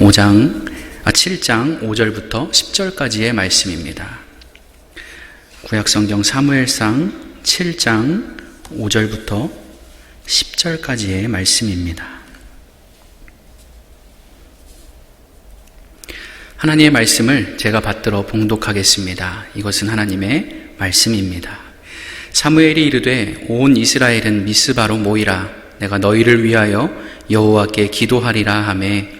5장, 아, 7장 5절부터 10절까지의 말씀입니다. 구약성경 사무엘상 7장 5절부터 10절까지의 말씀입니다. 하나님의 말씀을 제가 받들어 봉독하겠습니다. 이것은 하나님의 말씀입니다. 사무엘이 이르되 온 이스라엘은 미스바로 모이라 내가 너희를 위하여 여호와께 기도하리라 하매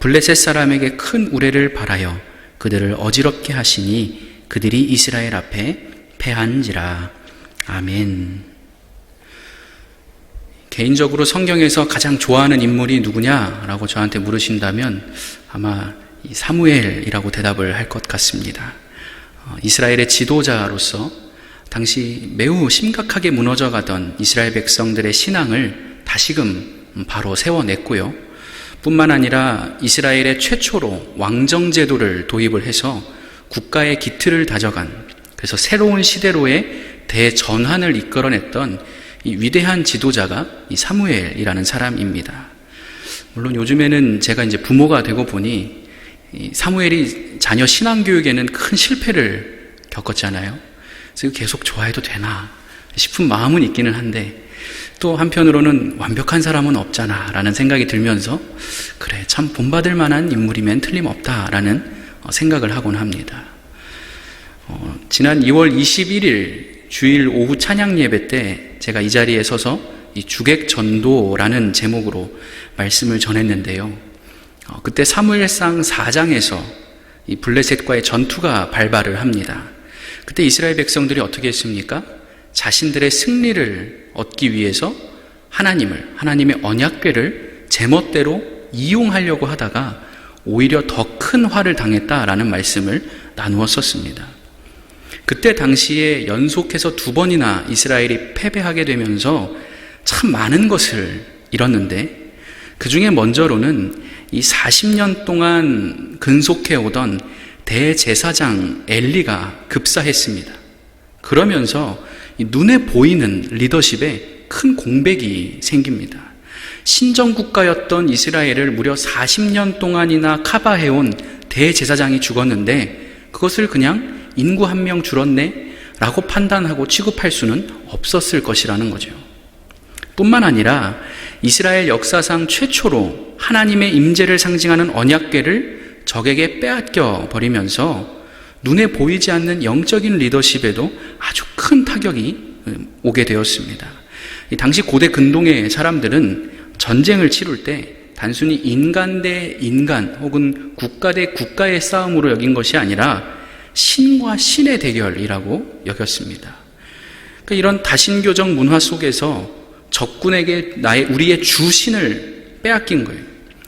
블레셋 사람에게 큰 우레를 발하여 그들을 어지럽게 하시니 그들이 이스라엘 앞에 패한지라. 아멘. 개인적으로 성경에서 가장 좋아하는 인물이 누구냐라고 저한테 물으신다면 아마 사무엘이라고 대답을 할 것 같습니다. 어, 이스라엘의 지도자로서 당시 매우 심각하게 무너져가던 이스라엘 백성들의 신앙을 다시금 바로 세워냈고요. 뿐만 아니라 이스라엘의 최초로 왕정제도를 도입을 해서 국가의 기틀을 다져간 그래서 새로운 시대로의 대전환을 이끌어냈던 이 위대한 지도자가 이 사무엘이라는 사람입니다. 물론 요즘에는 제가 이제 부모가 되고 보니 사무엘이 자녀 신앙 교육에는 큰 실패를 겪었잖아요. 그래서 계속 좋아해도 되나 싶은 마음은 있기는 한데 또 한편으로는 완벽한 사람은 없잖아 라는 생각이 들면서 그래 참 본받을 만한 인물이면 틀림없다라는 어, 생각을 하곤 합니다. 어, 지난 2월 21일 주일 오후 찬양 예배 때 제가 이 자리에 서서 이 주객 전도라는 제목으로 말씀을 전했는데요. 어, 그때 사무엘상 4장에서 이 블레셋과의 전투가 발발을 합니다. 그때 이스라엘 백성들이 어떻게 했습니까? 자신들의 승리를 얻기 위해서 하나님을, 하나님의 언약궤를 제멋대로 이용하려고 하다가 오히려 더 큰 화를 당했다라는 말씀을 나누었었습니다. 그때 당시에 연속해서 두 번이나 이스라엘이 패배하게 되면서 참 많은 것을 잃었는데 그 중에 먼저로는 이 40년 동안 근속해 오던 대제사장 엘리가 급사했습니다. 그러면서 눈에 보이는 리더십에 큰 공백이 생깁니다. 신정국가였던 이스라엘을 무려 40년 동안이나 카바해온 대제사장이 죽었는데 그것을 그냥 인구 한 명 줄었네 라고 판단하고 취급할 수는 없었을 것이라는 거죠. 뿐만 아니라 이스라엘 역사상 최초로 하나님의 임재를 상징하는 언약궤를 적에게 빼앗겨 버리면서 눈에 보이지 않는 영적인 리더십에도 아주 큰 타격이 오게 되었습니다. 당시 고대 근동의 사람들은 전쟁을 치룰 때 단순히 인간 대 인간 혹은 국가 대 국가의 싸움으로 여긴 것이 아니라 신과 신의 대결이라고 여겼습니다. 그러니까 이런 다신교적 문화 속에서 적군에게 나의 우리의 주신을 빼앗긴 거예요.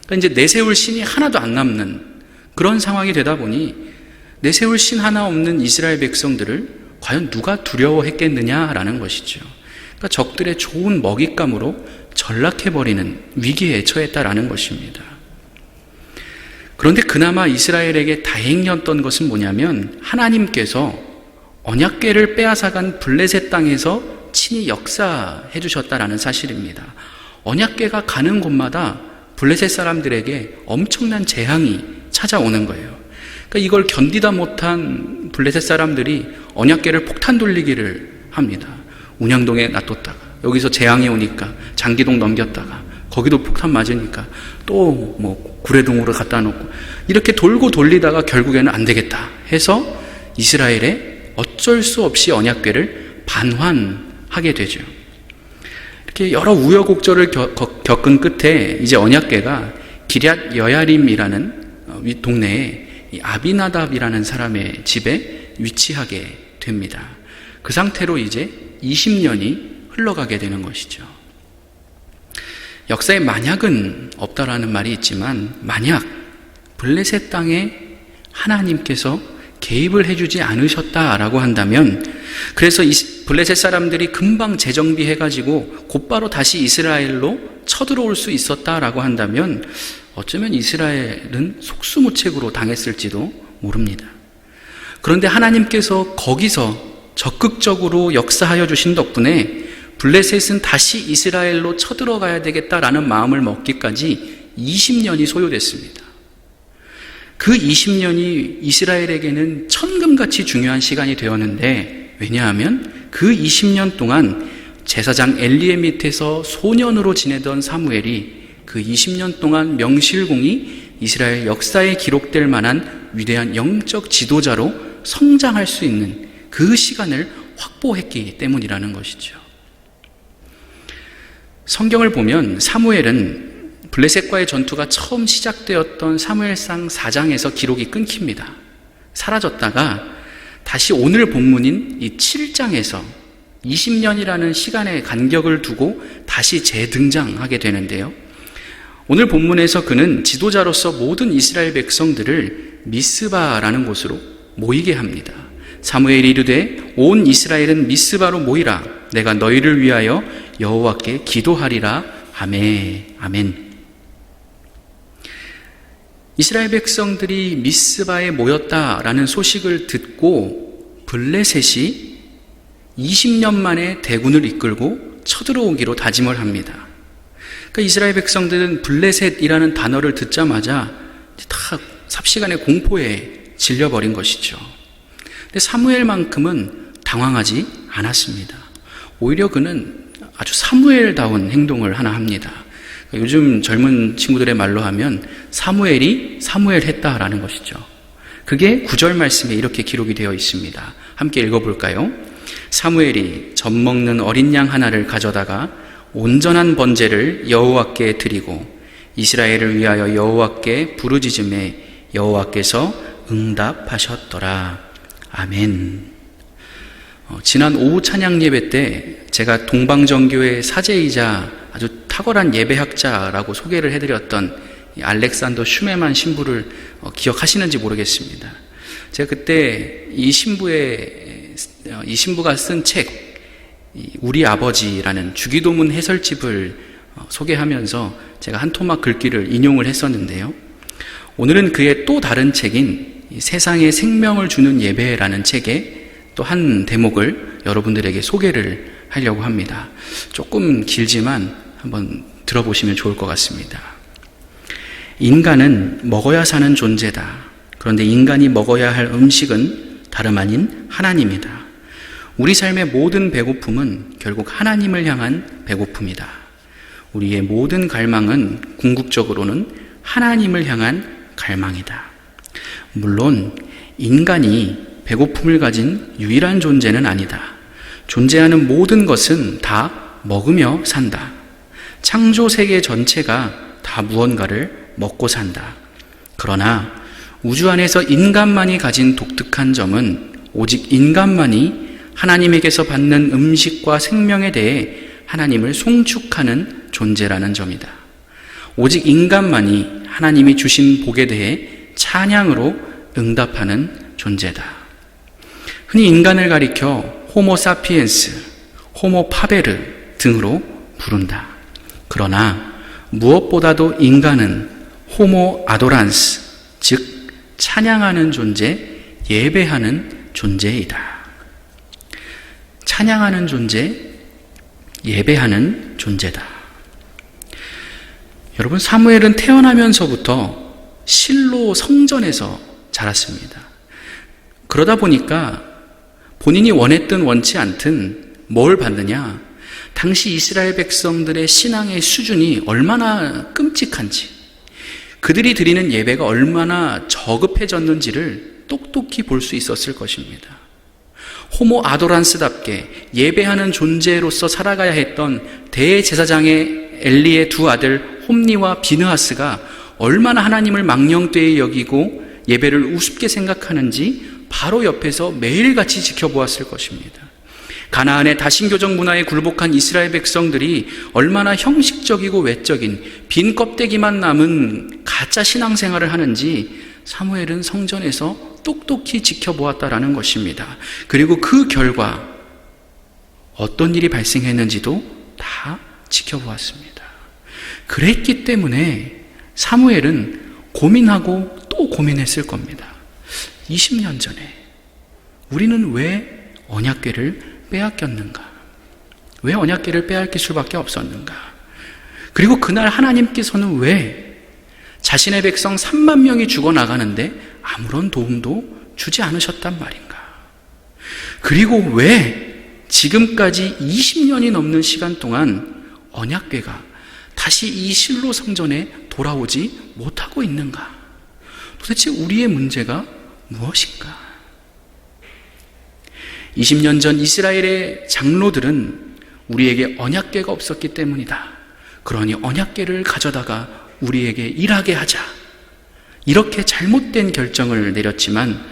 그러니까 이제 내세울 신이 하나도 안 남는 그런 상황이 되다 보니 내세울 신 하나 없는 이스라엘 백성들을 과연 누가 두려워했겠느냐라는 것이죠. 그러니까 적들의 좋은 먹잇감으로 전락해버리는 위기에 처했다라는 것입니다. 그런데 그나마 이스라엘에게 다행이었던 것은 뭐냐면 하나님께서 언약궤를 빼앗아간 블레셋 땅에서 친히 역사해 주셨다라는 사실입니다. 언약궤가 가는 곳마다 블레셋 사람들에게 엄청난 재앙이 찾아오는 거예요. 그러니까 이걸 견디다 못한 블레셋 사람들이 언약궤를 폭탄 돌리기를 합니다. 운양동에 놔뒀다가 여기서 재앙이 오니까 장기동 넘겼다가 거기도 폭탄 맞으니까 또 뭐 구레동으로 갖다 놓고 이렇게 돌고 돌리다가 결국에는 안 되겠다 해서 이스라엘에 어쩔 수 없이 언약궤를 반환하게 되죠. 이렇게 여러 우여곡절을 겪은 끝에 이제 언약궤가 기럇 여야림이라는 어, 동네에 아비나답이라는 사람의 집에 위치하게 됩니다. 그 상태로 이제 20년이 흘러가게 되는 것이죠. 역사에 만약은 없다라는 말이 있지만 만약 블레셋 땅에 하나님께서 개입을 해주지 않으셨다라고 한다면 그래서 블레셋 사람들이 금방 재정비해가지고 곧바로 다시 이스라엘로 쳐들어올 수 있었다라고 한다면 어쩌면 이스라엘은 속수무책으로 당했을지도 모릅니다. 그런데 하나님께서 거기서 적극적으로 역사하여 주신 덕분에 블레셋은 다시 이스라엘로 쳐들어가야 되겠다라는 마음을 먹기까지 20년이 소요됐습니다. 그 20년이 이스라엘에게는 천금같이 중요한 시간이 되었는데 왜냐하면 그 20년 동안 제사장 엘리의 밑에서 소년으로 지내던 사무엘이 그 20년 동안 명실공히 이스라엘 역사에 기록될 만한 위대한 영적 지도자로 성장할 수 있는 그 시간을 확보했기 때문이라는 것이죠. 성경을 보면 사무엘은 블레셋과의 전투가 처음 시작되었던 사무엘상 4장에서 기록이 끊깁니다. 사라졌다가 다시 오늘 본문인 이 7장에서 20년이라는 시간의 간격을 두고 다시 재등장하게 되는데요. 오늘 본문에서 그는 지도자로서 모든 이스라엘 백성들을 미스바라는 곳으로 모이게 합니다. 사무엘이 이르되 온 이스라엘은 미스바로 모이라 내가 너희를 위하여 여호와께 기도하리라 아멘 아멘 이스라엘 백성들이 미스바에 모였다라는 소식을 듣고 블레셋이 20년 만에 대군을 이끌고 쳐들어오기로 다짐을 합니다. 그러니까 이스라엘 백성들은 블레셋이라는 단어를 듣자마자 다 삽시간에 공포에 질려버린 것이죠. 근데 사무엘만큼은 당황하지 않았습니다. 오히려 그는 아주 사무엘다운 행동을 하나 합니다. 요즘 젊은 친구들의 말로 하면 사무엘이 사무엘 했다라는 것이죠. 그게 구절 말씀에 이렇게 기록이 되어 있습니다. 함께 읽어볼까요? 사무엘이 젖 먹는 어린 양 하나를 가져다가 온전한 번제를 여호와께 드리고 이스라엘을 위하여 여호와께 부르짖음에 여호와께서 응답하셨더라. 아멘. 어, 지난 오후 찬양 예배 때 제가 동방정교의 사제이자 아주 탁월한 예배학자라고 소개를 해드렸던 알렉산더 슈메만 신부를 어, 기억하시는지 모르겠습니다. 제가 그때 이 신부의 어, 이 신부가 쓴 책 우리 아버지라는 주기도문 해설집을 어, 소개하면서 제가 한 토막 글귀를 인용을 했었는데요. 오늘은 그의 또 다른 책인 세상에 생명을 주는 예배라는 책에 또 한 대목을 여러분들에게 소개를 하려고 합니다. 조금 길지만 한번 들어보시면 좋을 것 같습니다. 인간은 먹어야 사는 존재다. 그런데 인간이 먹어야 할 음식은 다름 아닌 하나님이다. 우리 삶의 모든 배고픔은 결국 하나님을 향한 배고픔이다. 우리의 모든 갈망은 궁극적으로는 하나님을 향한 갈망이다. 물론 인간이 배고픔을 가진 유일한 존재는 아니다. 존재하는 모든 것은 다 먹으며 산다. 창조 세계 전체가 다 무언가를 먹고 산다. 그러나 우주 안에서 인간만이 가진 독특한 점은 오직 인간만이 하나님에게서 받는 음식과 생명에 대해 하나님을 송축하는 존재라는 점이다. 오직 인간만이 하나님이 주신 복에 대해 찬양으로 응답하는 존재다. 흔히 인간을 가리켜 호모 사피엔스, 호모 파베르 등으로 부른다. 그러나 무엇보다도 인간은 호모 아도란스, 즉 찬양하는 존재, 예배하는 존재이다. 찬양하는 존재, 예배하는 존재다. 여러분, 사무엘은 태어나면서부터 실로 성전에서 자랐습니다. 그러다 보니까 본인이 원했든 원치 않든 뭘 받느냐? 당시 이스라엘 백성들의 신앙의 수준이 얼마나 끔찍한지, 그들이 드리는 예배가 얼마나 저급해졌는지를 똑똑히 볼 수 있었을 것입니다. 호모 아도란스답게 예배하는 존재로서 살아가야 했던 대제사장의 엘리의 두 아들 홈니와 비느하스가 얼마나 하나님을 망령되이 여기고 예배를 우습게 생각하는지 바로 옆에서 매일같이 지켜보았을 것입니다. 가나안의 다신교적 문화에 굴복한 이스라엘 백성들이 얼마나 형식적이고 외적인 빈 껍데기만 남은 가짜 신앙생활을 하는지 사무엘은 성전에서 똑똑히 지켜보았다라는 것입니다. 그리고 그 결과 어떤 일이 발생했는지도 다 지켜보았습니다. 그랬기 때문에 사무엘은 고민하고 또 고민했을 겁니다. 20년 전에 우리는 왜 언약궤를 빼앗겼는가? 왜 언약궤를 빼앗길 수밖에 없었는가? 그리고 그날 하나님께서는 왜 자신의 백성 3만 명이 죽어나가는데 아무런 도움도 주지 않으셨단 말인가? 그리고 왜 지금까지 20년이 넘는 시간 동안 언약궤가 다시 이 실로 성전에 돌아오지 못하고 있는가? 도대체 우리의 문제가 무엇인가? 20년 전 이스라엘의 장로들은 우리에게 언약궤가 없었기 때문이다. 그러니 언약궤를 가져다가 우리에게 일하게 하자. 이렇게 잘못된 결정을 내렸지만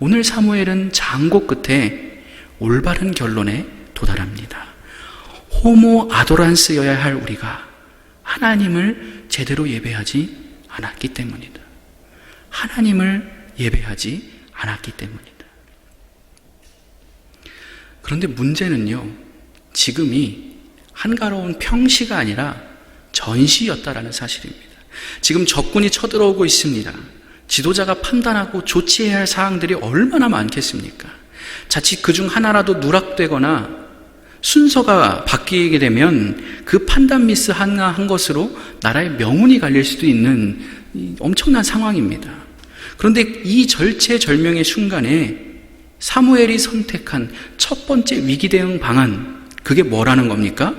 오늘 사무엘은 장고 끝에 올바른 결론에 도달합니다. 호모 아도란스여야 할 우리가 하나님을 제대로 예배하지 않았기 때문이다. 하나님을 예배하지 않았기 때문이다. 그런데 문제는요, 지금이 한가로운 평시가 아니라 전시였다라는 사실입니다. 지금 적군이 쳐들어오고 있습니다. 지도자가 판단하고 조치해야 할 사항들이 얼마나 많겠습니까? 자칫 그 중 하나라도 누락되거나 순서가 바뀌게 되면 그 판단 미스 하나 한 것으로 나라의 명운이 갈릴 수도 있는 엄청난 상황입니다. 그런데 이 절체절명의 순간에 사무엘이 선택한 첫 번째 위기 대응 방안, 그게 뭐라는 겁니까?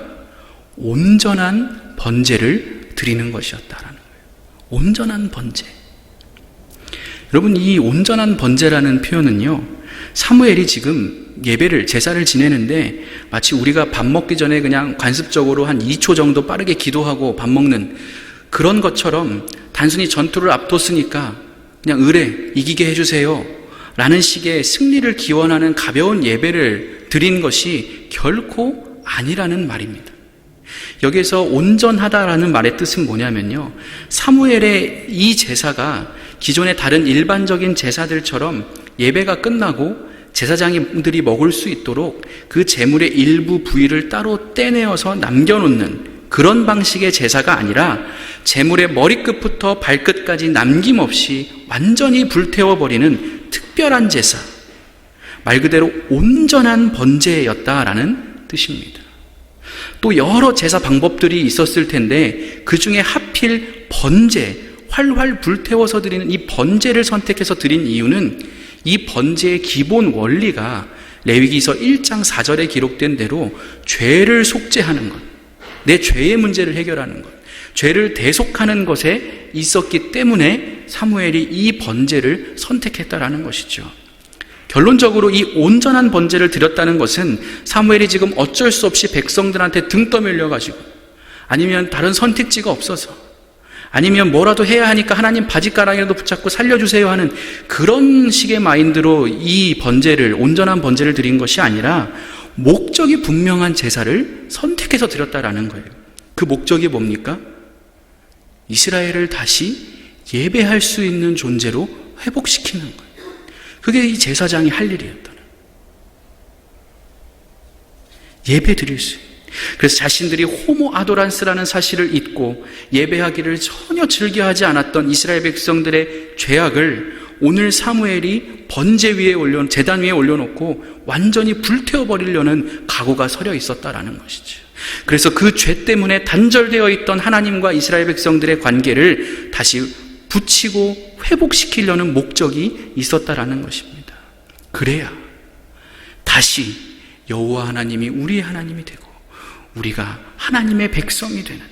온전한 번제를 드리는 것이었다라는. 온전한 번제. 여러분, 이 온전한 번제라는 표현은요, 사무엘이 지금 예배를, 제사를 지내는데 마치 우리가 밥 먹기 전에 그냥 관습적으로 한 2초 정도 빠르게 기도하고 밥 먹는 그런 것처럼 단순히 전투를 앞뒀으니까 그냥 의뢰, 이기게 해주세요. 라는 식의 승리를 기원하는 가벼운 예배를 드린 것이 결코 아니라는 말입니다. 여기에서 온전하다라는 말의 뜻은 뭐냐면요. 사무엘의 이 제사가 기존의 다른 일반적인 제사들처럼 예배가 끝나고 제사장님들이 먹을 수 있도록 그 제물의 일부 부위를 따로 떼내어서 남겨놓는 그런 방식의 제사가 아니라 제물의 머리끝부터 발끝까지 남김없이 완전히 불태워버리는 특별한 제사, 말 그대로 온전한 번제였다라는 뜻입니다. 또 여러 제사 방법들이 있었을 텐데 그 중에 하필 번제, 활활 불태워서 드리는 이 번제를 선택해서 드린 이유는 이 번제의 기본 원리가 레위기서 1장 4절에 기록된 대로 죄를 속죄하는 것, 내 죄의 문제를 해결하는 것, 죄를 대속하는 것에 있었기 때문에 사무엘이 이 번제를 선택했다라는 것이죠. 결론적으로 이 온전한 번제를 드렸다는 것은 사무엘이 지금 어쩔 수 없이 백성들한테 등 떠밀려 가지고 아니면 다른 선택지가 없어서 아니면 뭐라도 해야 하니까 하나님 바지가랑이라도 붙잡고 살려주세요 하는 그런 식의 마인드로 이 번제를 온전한 번제를 드린 것이 아니라 목적이 분명한 제사를 선택해서 드렸다라는 거예요. 그 목적이 뭡니까? 이스라엘을 다시 예배할 수 있는 존재로 회복시키는 거예요. 그게 이 제사장이 할 일이었다는. 예배 드릴 수. 그래서 자신들이 호모 아도란스라는 사실을 잊고 예배하기를 전혀 즐겨하지 않았던 이스라엘 백성들의 죄악을 오늘 사무엘이 번제 위에 올려 재단 위에 올려놓고 완전히 불태워 버리려는 각오가 서려 있었다라는 것이죠. 그래서 그 죄 때문에 단절되어 있던 하나님과 이스라엘 백성들의 관계를 다시 붙이고 회복시키려는 목적이 있었다라는 것입니다. 그래야 다시 여호와 하나님이 우리의 하나님이 되고 우리가 하나님의 백성이 되는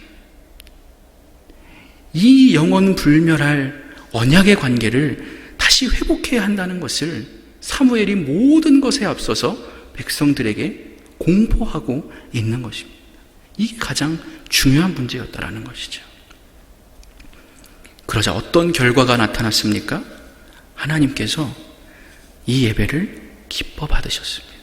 이 영원 불멸할 언약의 관계를 다시 회복해야 한다는 것을 사무엘이 모든 것에 앞서서 백성들에게 공포하고 있는 것입니다. 이게 가장 중요한 문제였다라는 것이죠. 그러자 어떤 결과가 나타났습니까? 하나님께서 이 예배를 기뻐 받으셨습니다.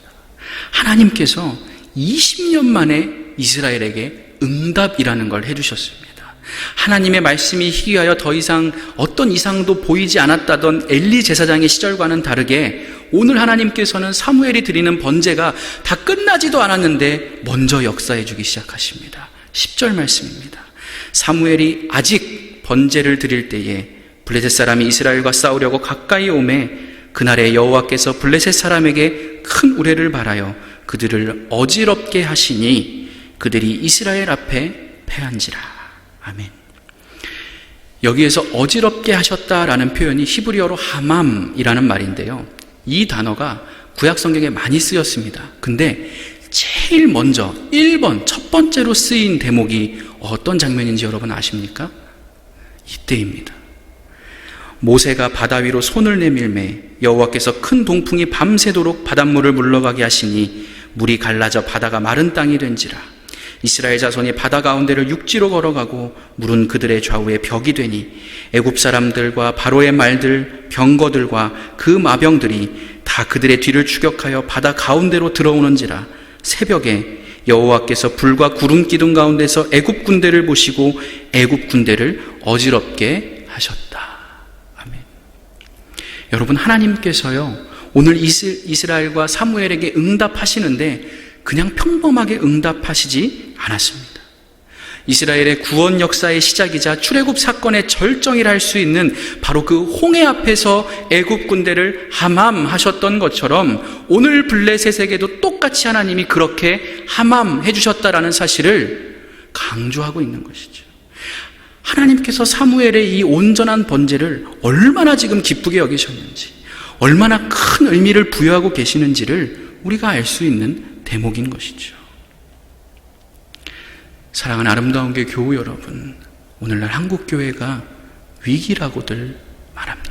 하나님께서 20년 만에 이스라엘에게 응답이라는 걸 해주셨습니다. 하나님의 말씀이 희귀하여 더 이상 어떤 이상도 보이지 않았다던 엘리 제사장의 시절과는 다르게 오늘 하나님께서는 사무엘이 드리는 번제가 다 끝나지도 않았는데 먼저 역사해 주기 시작하십니다. 10절 말씀입니다. 사무엘이 아직 번제를 드릴 때에 블레셋 사람이 이스라엘과 싸우려고 가까이 오매 그날에 여호와께서 블레셋 사람에게 큰 우레를 발하여 그들을 어지럽게 하시니 그들이 이스라엘 앞에 패한지라. 아멘. 여기에서 어지럽게 하셨다라는 표현이 히브리어로 하맘이라는 말인데요. 이 단어가 구약 성경에 많이 쓰였습니다. 근데 제일 먼저 1번 첫 번째로 쓰인 대목이 어떤 장면인지 여러분 아십니까? 이때입니다. 모세가 바다 위로 손을 내밀매 여호와께서 큰 동풍이 밤새도록 바닷물을 물러가게 하시니 물이 갈라져 바다가 마른 땅이 된지라 이스라엘 자손이 바다 가운데를 육지로 걸어가고 물은 그들의 좌우에 벽이 되니 애굽 사람들과 바로의 말들 병거들과 그 마병들이 다 그들의 뒤를 추격하여 바다 가운데로 들어오는지라 새벽에 여호와께서 불과 구름 기둥 가운데서 애굽 군대를 보시고 애굽 군대를 어지럽게 하셨다. 아멘. 여러분 하나님께서요 오늘 이스라엘과 사무엘에게 응답하시는데 그냥 평범하게 응답하시지 않았습니다. 이스라엘의 구원 역사의 시작이자 출애굽 사건의 절정이라 할 수 있는 바로 그 홍해 앞에서 애굽 군대를 함함하셨던 것처럼 오늘 블레셋에게도 똑같이 하나님이 그렇게 함함해 주셨다라는 사실을 강조하고 있는 것이죠. 하나님께서 사무엘의 이 온전한 번제를 얼마나 지금 기쁘게 여기셨는지, 얼마나 큰 의미를 부여하고 계시는지를 우리가 알 수 있는 대목인 것이죠. 사랑하는 아름다운 게 교우 여러분, 오늘날 한국 교회가 위기라고들 말합니다.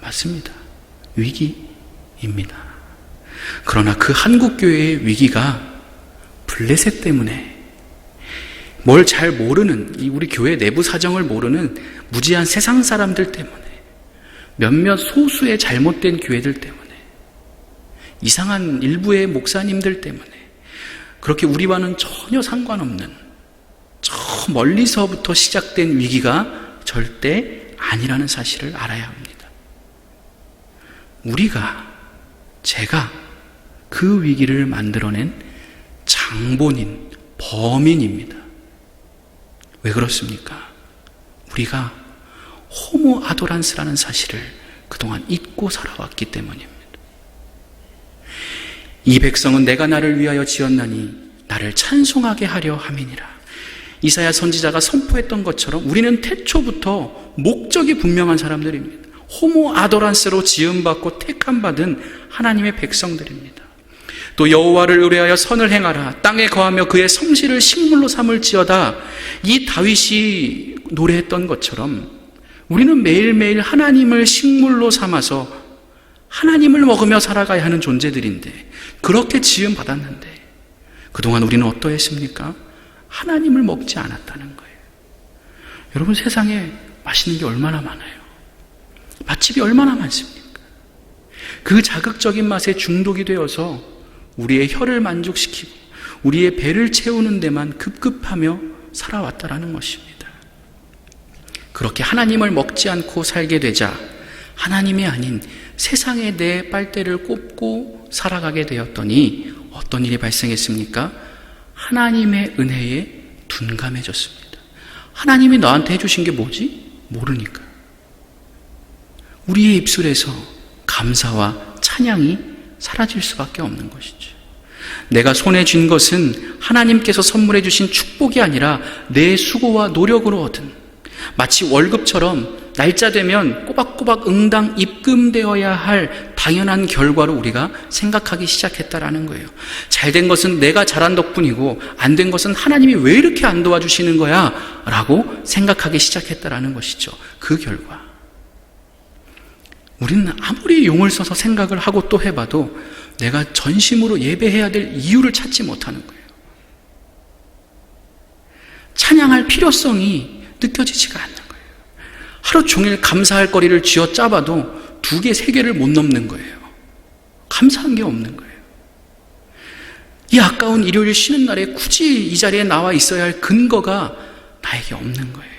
맞습니다. 위기입니다. 그러나 그 한국 교회의 위기가 블레셋 때문에 뭘 잘 모르는 이 우리 교회 내부 사정을 모르는 무지한 세상 사람들 때문에 몇몇 소수의 잘못된 교회들 때문에 이상한 일부의 목사님들 때문에 그렇게 우리와는 전혀 상관없는 저 멀리서부터 시작된 위기가 절대 아니라는 사실을 알아야 합니다. 우리가, 제가 그 위기를 만들어낸 장본인, 범인입니다. 왜 그렇습니까? 우리가 호모 아도란스라는 사실을 그동안 잊고 살아왔기 때문입니다. 이 백성은 내가 나를 위하여 지었나니 나를 찬송하게 하려 함이니라. 이사야 선지자가 선포했던 것처럼 우리는 태초부터 목적이 분명한 사람들입니다. 호모 아도란스로 지음받고 택함받은 하나님의 백성들입니다. 또 여호와를 의뢰하여 선을 행하라 땅에 거하며 그의 성실을 식물로 삼을지어다 이 다윗이 노래했던 것처럼 우리는 매일매일 하나님을 식물로 삼아서 하나님을 먹으며 살아가야 하는 존재들인데 그렇게 지음 받았는데 그동안 우리는 어떠했습니까? 하나님을 먹지 않았다는 거예요. 여러분 세상에 맛있는 게 얼마나 많아요. 맛집이 얼마나 많습니까? 그 자극적인 맛에 중독이 되어서 우리의 혀를 만족시키고 우리의 배를 채우는 데만 급급하며 살아왔다라는 것입니다. 그렇게 하나님을 먹지 않고 살게 되자 하나님이 아닌 세상에 내 빨대를 꼽고 살아가게 되었더니 어떤 일이 발생했습니까? 하나님의 은혜에 둔감해졌습니다. 하나님이 너한테 해주신 게 뭐지? 모르니까. 우리의 입술에서 감사와 찬양이 사라질 수밖에 없는 것이죠. 내가 손에 쥔 것은 하나님께서 선물해 주신 축복이 아니라 내 수고와 노력으로 얻은 마치 월급처럼 날짜 되면 꼬박꼬박 응당 입금되어야 할 당연한 결과로 우리가 생각하기 시작했다라는 거예요. 잘 된 것은 내가 잘한 덕분이고 안 된 것은 하나님이 왜 이렇게 안 도와주시는 거야? 라고 생각하기 시작했다라는 것이죠. 그 결과. 우리는 아무리 용을 써서 생각을 하고 또 해봐도 내가 전심으로 예배해야 될 이유를 찾지 못하는 거예요. 찬양할 필요성이 느껴지지가 거예요. 하루 종일 감사할 거리를 쥐어 짜봐도 두 개, 세 개를 못 넘는 거예요. 감사한 게 없는 거예요. 이 아까운 일요일 쉬는 날에 굳이 이 자리에 나와 있어야 할 근거가 나에게 없는 거예요.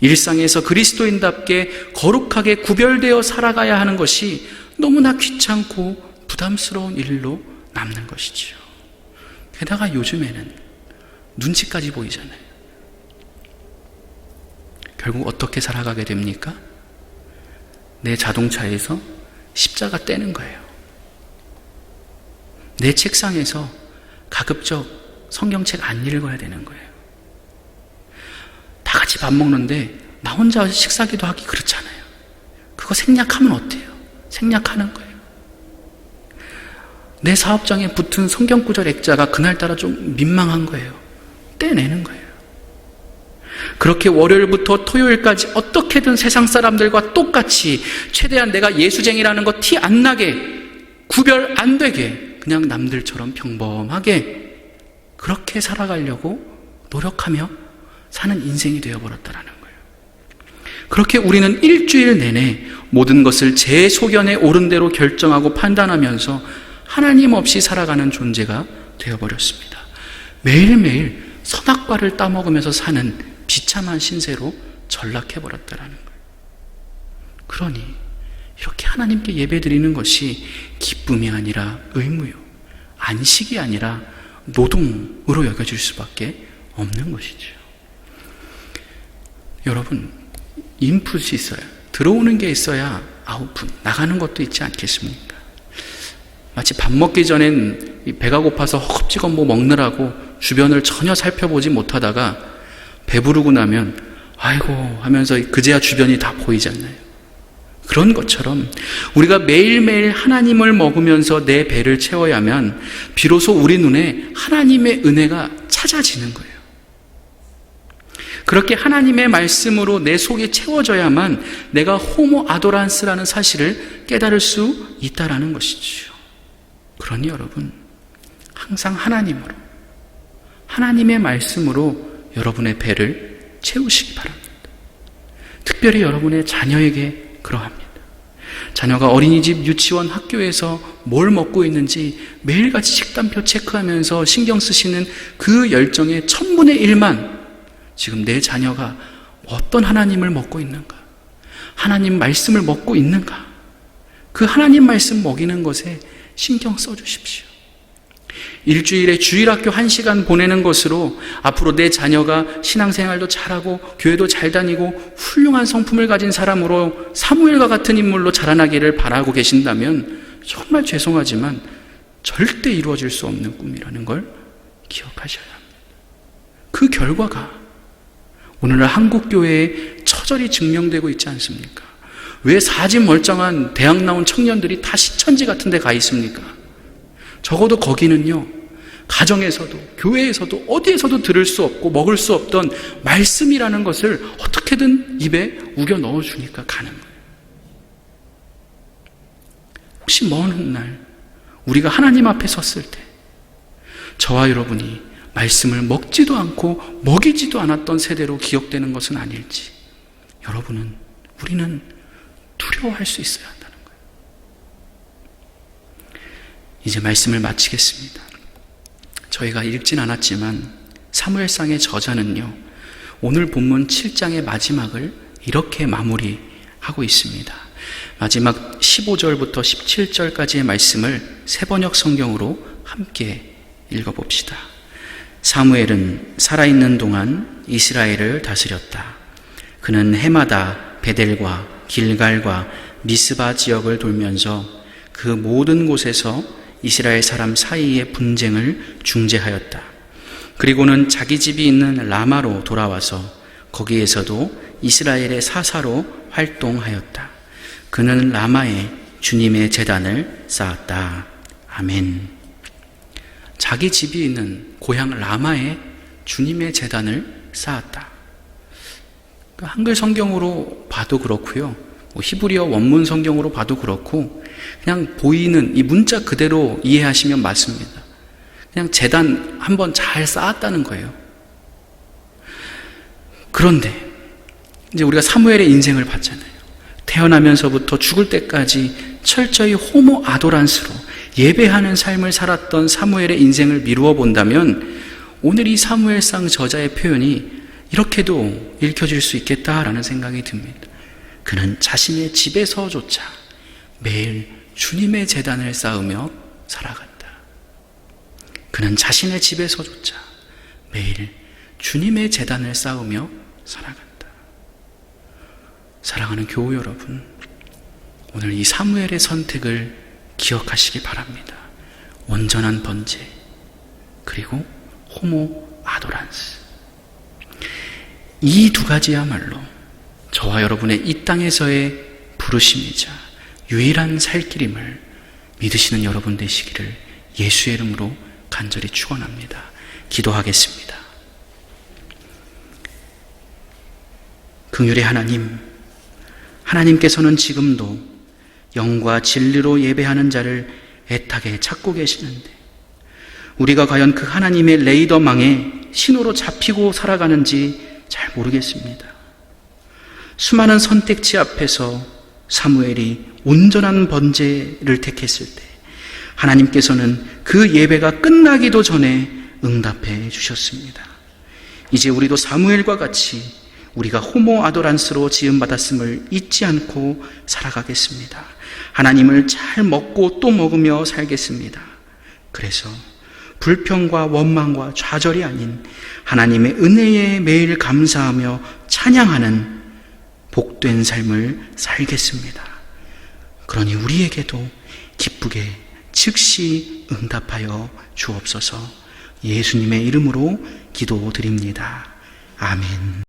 일상에서 그리스도인답게 거룩하게 구별되어 살아가야 하는 것이 너무나 귀찮고 부담스러운 일로 남는 것이지요. 게다가 요즘에는 눈치까지 보이잖아요. 결국 어떻게 살아가게 됩니까? 내 자동차에서 십자가 떼는 거예요. 내 책상에서 가급적 성경책 안 읽어야 되는 거예요. 다 같이 밥 먹는데 나 혼자 식사기도 하기 그렇잖아요. 그거 생략하면 어때요? 생략하는 거예요. 내 사업장에 붙은 성경구절 액자가 그날따라 좀 민망한 거예요. 떼내는 거예요. 그렇게 월요일부터 토요일까지 어떻게든 세상 사람들과 똑같이 최대한 내가 예수쟁이라는 거 티 안 나게 구별 안 되게 그냥 남들처럼 평범하게 그렇게 살아가려고 노력하며 사는 인생이 되어버렸다라는 거예요. 그렇게 우리는 일주일 내내 모든 것을 제 소견에 옳은 대로 결정하고 판단하면서 하나님 없이 살아가는 존재가 되어버렸습니다. 매일매일 선악과를 따먹으면서 사는 비참한 신세로 전락해버렸다라는 거예요. 그러니 이렇게 하나님께 예배드리는 것이 기쁨이 아니라 의무요. 안식이 아니라 노동으로 여겨질 수밖에 없는 것이죠. 여러분, 인풋이 있어요. 들어오는 게 있어야 아웃풋, 나가는 것도 있지 않겠습니까? 마치 밥 먹기 전엔 배가 고파서 허겁지겁 뭐 먹느라고 주변을 전혀 살펴보지 못하다가 배부르고 나면 아이고 하면서 그제야 주변이 다 보이잖아요. 그런 것처럼 우리가 매일매일 하나님을 먹으면서 내 배를 채워야만 비로소 우리 눈에 하나님의 은혜가 찾아지는 거예요. 그렇게 하나님의 말씀으로 내 속이 채워져야만 내가 호모 아도란스라는 사실을 깨달을 수 있다라는 것이지요. 그러니 여러분, 항상 하나님으로, 하나님의 말씀으로 여러분의 배를 채우시기 바랍니다. 특별히 여러분의 자녀에게 그러합니다. 자녀가 어린이집, 유치원, 학교에서 뭘 먹고 있는지 매일같이 식단표 체크하면서 신경 쓰시는 그 열정의 천분의 일만 지금 내 자녀가 어떤 하나님을 먹고 있는가? 하나님 말씀을 먹고 있는가? 그 하나님 말씀 먹이는 것에 신경 써 주십시오. 일주일에 주일학교 한 시간 보내는 것으로 앞으로 내 자녀가 신앙생활도 잘하고 교회도 잘 다니고 훌륭한 성품을 가진 사람으로 사무엘과 같은 인물로 자라나기를 바라고 계신다면 정말 죄송하지만 절대 이루어질 수 없는 꿈이라는 걸 기억하셔야 합니다. 그 결과가 오늘날 한국교회에 처절히 증명되고 있지 않습니까? 왜 사진 멀쩡한 대학 나온 청년들이 다 시천지 같은 데 가 있습니까? 적어도 거기는요, 가정에서도, 교회에서도, 어디에서도 들을 수 없고 먹을 수 없던 말씀이라는 것을 어떻게든 입에 우겨 넣어주니까 가는 거예요. 혹시 먼 훗날, 우리가 하나님 앞에 섰을 때, 저와 여러분이 말씀을 먹지도 않고 먹이지도 않았던 세대로 기억되는 것은 아닐지, 여러분은, 우리는 두려워할 수 거예요. 이제 말씀을 마치겠습니다. 저희가 읽진 않았지만 사무엘상의 저자는요. 오늘 본문 7장의 마지막을 이렇게 마무리하고 있습니다. 마지막 15절부터 17절까지의 말씀을 세번역 성경으로 함께 읽어봅시다. 사무엘은 살아있는 동안 이스라엘을 다스렸다. 그는 해마다 베델과 길갈과 미스바 지역을 돌면서 그 모든 곳에서 이스라엘 사람 사이의 분쟁을 중재하였다. 그리고는 자기 집이 있는 라마로 돌아와서 거기에서도 이스라엘의 사사로 활동하였다. 그는 라마에 주님의 재단을 쌓았다. 아멘. 자기 집이 있는 고향 라마에 주님의 재단을 쌓았다. 그 한글 성경으로 봐도 그렇고요. 뭐 히브리어 원문 성경으로 봐도 그렇고 그냥 보이는 이 문자 그대로 이해하시면 맞습니다. 그냥 재단 한번 잘 쌓았다는 거예요. 그런데 이제 우리가 사무엘의 인생을 봤잖아요. 태어나면서부터 죽을 때까지 철저히 호모 아도란스로 예배하는 삶을 살았던 사무엘의 인생을 미루어 본다면 오늘 이 사무엘상 저자의 표현이 이렇게도 읽혀질 수 있겠다라는 생각이 듭니다. 그는 자신의 집에서조차 매일 주님의 재단을 쌓으며 살아간다. 그는 자신의 집에서조차 매일 주님의 재단을 쌓으며 살아간다. 사랑하는 교우 여러분, 오늘 이 사무엘의 선택을 기억하시기 바랍니다. 온전한 번제, 그리고 호모 아도란스. 이 두 가지야말로 저와 여러분의 이 땅에서의 부르심이자 유일한 살 길임을 믿으시는 여러분 되시기를 예수의 이름으로 간절히 축원합니다. 기도하겠습니다. 긍휼의 하나님, 하나님께서는 지금도 영과 진리로 예배하는 자를 애타게 찾고 계시는데 우리가 과연 그 하나님의 레이더망에 신호로 잡히고 살아가는지 잘 모르겠습니다. 수많은 선택지 앞에서 사무엘이 온전한 번제를 택했을 때 하나님께서는 그 예배가 끝나기도 전에 응답해 주셨습니다. 이제 우리도 사무엘과 같이 우리가 호모 아도란스로 지음받았음을 잊지 않고 살아가겠습니다. 하나님을 잘 먹고 또 먹으며 살겠습니다. 그래서 불평과 원망과 좌절이 아닌 하나님의 은혜에 매일 감사하며 찬양하는 복된 삶을 살겠습니다. 그러니 우리에게도 기쁘게 즉시 응답하여 주옵소서 예수님의 이름으로 기도드립니다. 아멘.